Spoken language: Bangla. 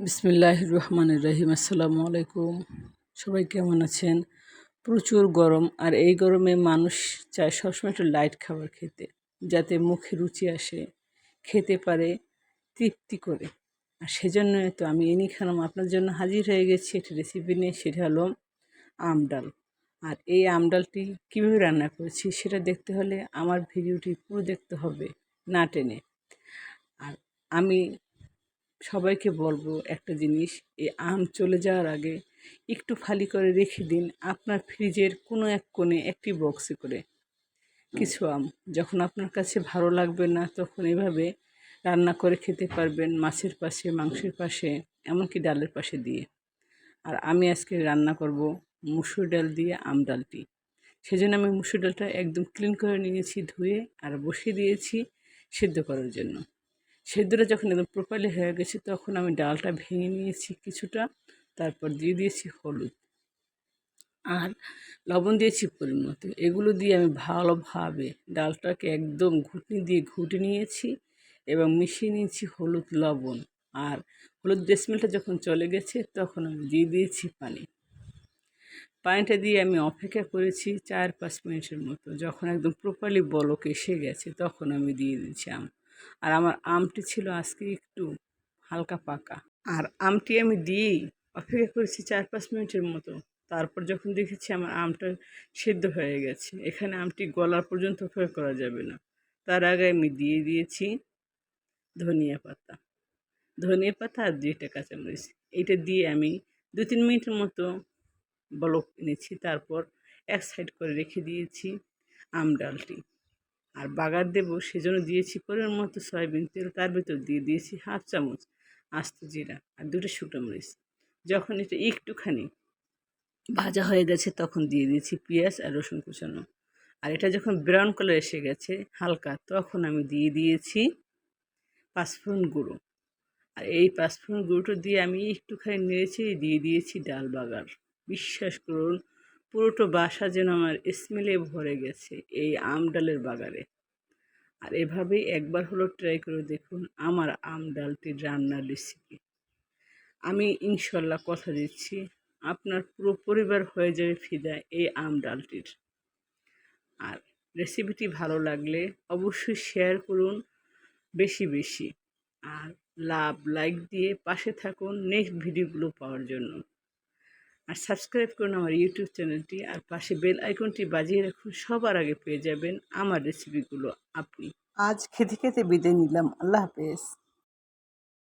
বিসমিল্লাহ রহমান রহিম আসসালামু আলাইকুম। সবাই কেমন আছেন? প্রচুর গরম, আর এই গরমে মানুষ চায় সবসময় একটু লাইট খাবার খেতে, যাতে মুখে রুচি আসে, খেতে পারে, তৃপ্তি করে। আর সেজন্য তো আমি এনি খালাম আপনার জন্য হাজির হয়ে গেছি একটি রেসিপি নিয়ে, সেটা হলো আম ডাল। আর এই আম ডালটি কীভাবে রান্না করেছি, সেটা দেখতে হলে আমার ভিডিওটি পুরো দেখতে হবে, না টেনে। আর আমি সবাইকে বলব একটা জিনিস এই আম চলে যাওয়ার আগে একটু ফালি করে রেখে দিন আপনার ফ্রিজের কোনো এক কোণে একটি বক্সে করে। কিছু আম যখন আপনার কাছে ভালো লাগবে না তখন এভাবে রান্না করে খেতে পারবেন মাছের পাশে, মাংসের পাশে, এমনকি ডালের পাশে দিয়ে। আর আমি আজকে রান্না করব মুসুর ডাল দিয়ে আম ডালটি। সেজন্য আমি মুসুর ডালটা একদম ক্লিন করে নিয়েছি, ধুয়ে আর বসিয়ে দিয়েছি সেদ্ধ করার জন্য। সেদ্ধটা যখন একদম প্রপারলি হয়ে গেছে, তখন আমি ডালটা ভেঙে নিয়েছি কিছুটা, তারপর দিয়ে দিয়েছি হলুদ। আর লবণ দিয়েছি পরিমতো এগুলো দিয়ে আমি ভালোভাবে ডালটাকে একদম ঘুটনি দিয়ে ঘুটে নিয়েছি এবং মিশিয়ে নিয়েছি হলুদ লবণ। আর হলুদ স্মেলটা যখন চলে গেছে, তখন আমি দিয়ে দিয়েছি পানি। পানিটা দিয়ে আমি অপেক্ষা করেছি চার পাঁচ মিনিটের মতো। যখন একদম প্রপারলি বলক এসে গেছে, তখন আমি দিয়ে দিয়েছি আম। আর আমার আমটি ছিল আজকে একটু হালকা পাকা। আর আমটি আমি দিয়েই অপেক্ষা করেছি চার পাঁচ মিনিটের মতো। তারপর যখন দেখেছি আমার আমটা সেদ্ধ হয়ে গেছে, এখানে আমটি গলার পর্যন্ত অপেক্ষা করা যাবে না। তার আগে আমি দিয়ে দিয়েছি ধনিয়া পাতা। ধনিয়া পাতা আর দুইটা কাঁচামরিচ। এইটা দিয়ে আমি দু তিন মিনিটের মতো বলক এনেছি। তারপর এক সাইড করে রেখে দিয়েছি আম ডালটি। আর বাগার দেবো সেজন্য দিয়েছি পরের মতো সয়াবিন তেল, তার ভিতর দিয়ে দিয়েছি হাফ চামচ আস্ত জিরা আর দুটো শুকনো মরিচ। যখন এটা একটুখানি ভাজা হয়ে গেছে তখন দিয়ে দিয়েছি পেঁয়াজ আর রসুন কুচানো। আর এটা যখন ব্রাউন কালার এসে গেছে হালকা, তখন আমি দিয়ে দিয়েছি পাঁচফোড়ন গুঁড়ো। আর এই পাঁচফোড়ন গুঁড়োটা দিয়ে আমি একটুখানি নেড়েছি দিয়ে দিয়েছি ডাল বাগার। বিশ্বাস করুন পুরোটো বাসা যেন আমার স্মেলে ভরে গেছে এই আম ডালের বাগারে আর এভাবেই একবার হলো ট্রাই করে দেখুন আমার আম ডালটির রান্নার রেসিপি আমি ইনশাল্লাহ কথা দিচ্ছি, আপনার পুরো পরিবার হয়ে যাবে ফিদা এই আম ডালটির। আর রেসিপিটি ভালো লাগলে অবশ্যই শেয়ার করুন বেশি বেশি। আর লাভ লাইক দিয়ে পাশে থাকুন নেক্সট ভিডিওগুলো পাওয়ার জন্য। আর সাবস্ক্রাইব করুন আমার ইউটিউব চ্যানেলটি আর পাশে বেল আইকনটি বাজিয়ে রাখুন। সবার আগে পেয়ে যাবেন আমার রেসিপিগুলো আপনি। আজ খেতে খেতে বিদায় নিলাম। আল্লাহ হাফেজ।